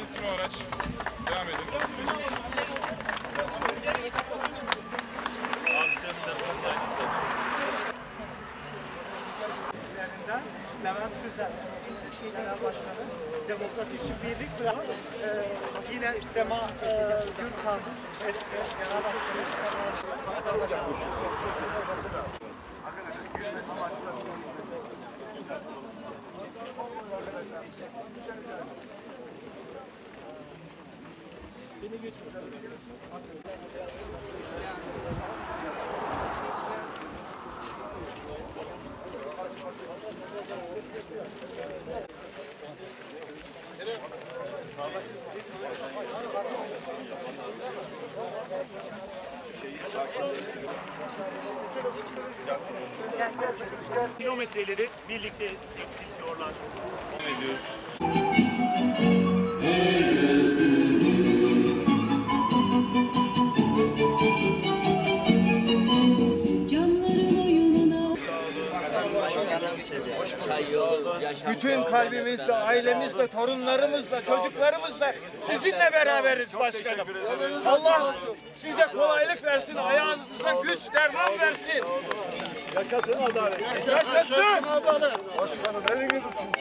teslim o araç. Devam edelim. Abi sen sen online'ısın. Lerinden Levent Tüzel, Genel Başkanı, Demokrasi için Birlik Plan, e, yine Sema e, Gürkan, eski Genel Başkanı. Kilometreleri birlikte eksiltiyorlar. Ediyoruz. Bütün kalbimizle, ailemizle, torunlarımızla, çocuklarımızla sizinle beraberiz başkanım. Allah size kolaylık versin, ayağınıza güç, derman versin. Yaşasın adalet. Yaşasın adalet. Başkanım elini tutun.